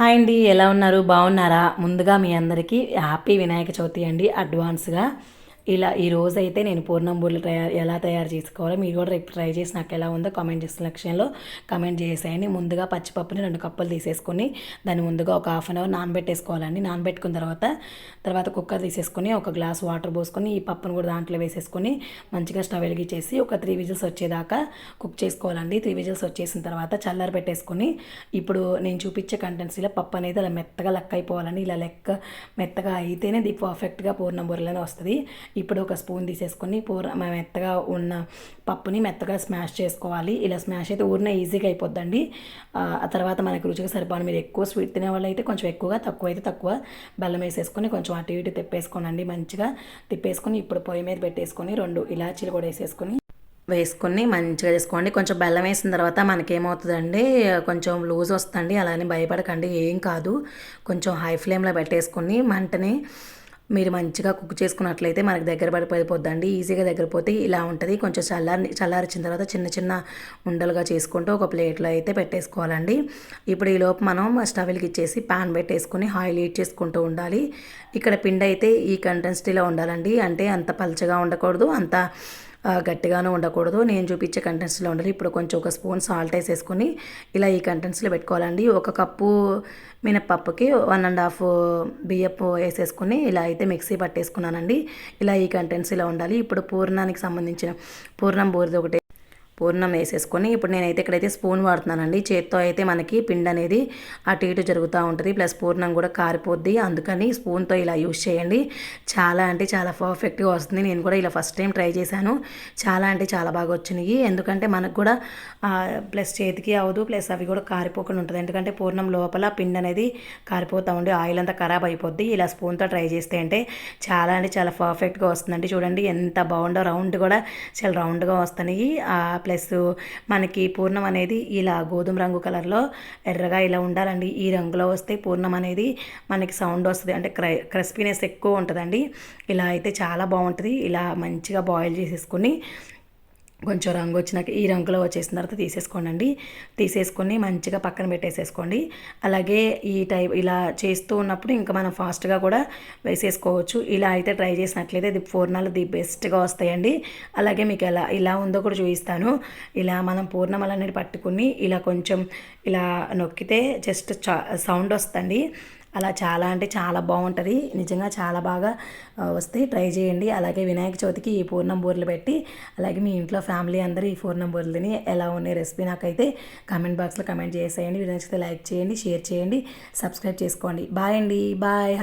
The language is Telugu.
హాయ్ అండి ఎలా ఉన్నారు? బాగున్నారా? ముందుగా మీ అందరికీ హ్యాపీ వినాయక చవితి అండి అడ్వాన్స్గా. ఇలా ఈ రోజు అయితే నేను పూర్ణంబూర్లు తయారు ఎలా తయారు చేసుకోవాలో మీరు కూడా రేపు ట్రై చేసి నాకు ఎలా ఉందో కామెంట్ చేసిన లక్ష్యంలో కామెంట్ చేసేయండి. ముందుగా పచ్చిపప్పుని రెండు కప్పులు తీసేసుకొని దాన్ని ముందుగా ఒక హాఫ్ అన్ అవర్ నానబెట్టేసుకోవాలండి. నానబెట్టుకున్న తర్వాత తర్వాత కుక్కర్ తీసేసుకొని ఒక గ్లాస్ వాటర్ పోసుకొని ఈ పప్పును కూడా దాంట్లో వేసేసుకొని మంచిగా స్టవ్ వెలిగించేసి ఒక త్రీ విజిల్స్ వచ్చేదాకా కుక్ చేసుకోవాలండి. త్రీ విజిల్స్ వచ్చేసిన తర్వాత చల్లారి పెట్టేసుకొని ఇప్పుడు నేను చూపించే కంటెంట్స్ ఇలా పప్పు అనేది అలా మెత్తగా లెక్క అయిపోవాలండి. ఇలా లెక్క మెత్తగా అయితేనే ఇది పర్ఫెక్ట్గా పూర్ణం బూరెలని వస్తుంది. ఇప్పుడు ఒక స్పూన్ తీసేసుకొని పూర మెత్తగా ఉన్న పప్పుని మెత్తగా స్మాష్ చేసుకోవాలి. ఇలా స్మాష్ అయితే ఊరిన ఈజీగా అయిపోద్దండి. ఆ తర్వాత మనకి రుచిగా సరిపోను మీరు ఎక్కువ స్వీట్ తినే వాళ్ళు అయితే కొంచెం ఎక్కువగా తక్కువ అయితే తక్కువ బెల్లం వేసేసుకొని కొంచెం అటు ఇటు తిప్పేసుకోనండి మంచిగా. తిప్పేసుకొని ఇప్పుడు పొయ్యి మీద పెట్టేసుకొని రెండు ఇలాచీలు కూడా వేసేసుకొని వేసుకొని మంచిగా చేసుకోండి. కొంచెం బెల్లం వేసిన తర్వాత మనకేమవుతుందండి కొంచెం లూజ్ వస్తుంది అలానే భయపడకండి ఏం కాదు. కొంచెం హై ఫ్లేమ్లో పెట్టేసుకొని మంటని మీరు మంచిగా కుక్ చేసుకున్నట్లయితే మనకి దగ్గర పడిపోద్దండి ఈజీగా దగ్గర పోతే ఇలా ఉంటుంది. కొంచెం చల్లారి చల్లారిచ్చిన తర్వాత చిన్న చిన్న ఉండలుగా చేసుకుంటూ ఒక ప్లేట్లో అయితే పెట్టేసుకోవాలండి. ఇప్పుడు ఈ లోపు మనం స్టవ్ ఇచ్చేసి పాన్ పెట్టేసుకుని ఆయిల్ హీట్ చేసుకుంటూ ఉండాలి. ఇక్కడ పిండి అయితే ఈ కంటెన్సిటీలో ఉండాలండి. అంటే అంత పలచగా ఉండకూడదు. అంత గట్టిగానే ఉండకూడదు. నేను చూపించే కంటెంట్స్లో ఉండాలి. ఇప్పుడు కొంచెం ఒక స్పూన్ సాల్ట్ వేసేసుకొని ఇలా ఈ కంటెంట్స్లో పెట్టుకోవాలండి. ఒక కప్పు మినప్పప్పుకి వన్ అండ్ హాఫ్ బియ్యపు వేసేసుకుని ఇలా అయితే మిక్సీ పట్టేసుకున్నానండి. ఇలా ఈ కంటెంట్స్ ఇలా ఉండాలి. ఇప్పుడు పూర్ణానికి సంబంధించిన పూర్ణం బూరిది ఒకటి పూర్ణం వేసేసుకొని ఇప్పుడు నేనైతే ఇక్కడైతే స్పూన్ వాడుతున్నానండి. చేత్తో అయితే మనకి పిండి అనేది అటు ఇటు జరుగుతూ ఉంటుంది. ప్లస్ పూర్ణం కూడా కారిపోద్ది. అందుకని స్పూన్తో ఇలా యూస్ చేయండి. చాలా అంటే చాలా పర్ఫెక్ట్గా వస్తుంది. నేను కూడా ఇలా ఫస్ట్ టైం ట్రై చేశాను. చాలా అంటే చాలా బాగా వచ్చినాయి. ఎందుకంటే మనకు కూడా ప్లస్ చేతికి అవదు ప్లస్ అవి కూడా కారిపోకుండా ఉంటుంది. ఎందుకంటే పూర్ణం లోపల పిండి అనేది కారిపోతూ ఉండి ఆయిల్ అంతా ఖరాబ్ అయిపోద్ది. ఇలా స్పూన్తో ట్రై చేస్తే అంటే చాలా అంటే చాలా పర్ఫెక్ట్గా వస్తుందండి. చూడండి ఎంత బాగుండో రౌండ్ కూడా చాలా రౌండ్గా వస్తున్నాయి. ప్లస్ మనకి పూర్ణం అనేది ఇలా గోధుమ రంగు కలర్లో ఎర్రగా ఇలా ఉండాలండి. ఈ రంగులో వస్తే పూర్ణం అనేది మనకి సౌండ్ వస్తుంది. అంటే క్రై క్రిస్పీనెస్ ఎక్కువ ఉంటుందండి. ఇలా అయితే చాలా బాగుంటుంది. ఇలా మంచిగా బాయిల్ చేసేసుకుని కొంచెం రంగు వచ్చినాక ఈ రంగులో వచ్చేసిన తర్వాత తీసేసుకోండి తీసేసుకొని మంచిగా పక్కన పెట్టేసేసుకోండి. అలాగే ఈ టైప్ ఇలా చేస్తూ ఉన్నప్పుడు ఇంకా మనం ఫాస్ట్గా కూడా వేసేసుకోవచ్చు. ఇలా అయితే ట్రై చేసినట్లయితే ఇది పూర్ణాలు ది బెస్ట్గా వస్తాయండి. అలాగే మీకు ఎలా ఇలా ఉందో కూడా చూపిస్తాను. ఇలా మనం పూర్ణమాలు అనేది పట్టుకుని ఇలా కొంచెం ఇలా నొక్కితే జస్ట్ సౌండ్ వస్తుంది అలా చాలా అంటే చాలా బాగుంటుంది. నిజంగా చాలా బాగా వస్తాయి ట్రై చేయండి. అలాగే వినాయక చవితికి ఈ పూర్ణం బూరెలు పెట్టి అలాగే మీ ఇంట్లో ఫ్యామిలీ అందరూ ఈ పూర్ణం బూరెలు తిని ఎలా ఉన్నాయి రెసిపీ నాకైతే కామెంట్ బాక్స్లో కమెంట్ చేసేయండి. నచ్చితే లైక్ చేయండి షేర్ చేయండి సబ్స్క్రైబ్ చేసుకోండి. బాయ్ అండి. బాయ్.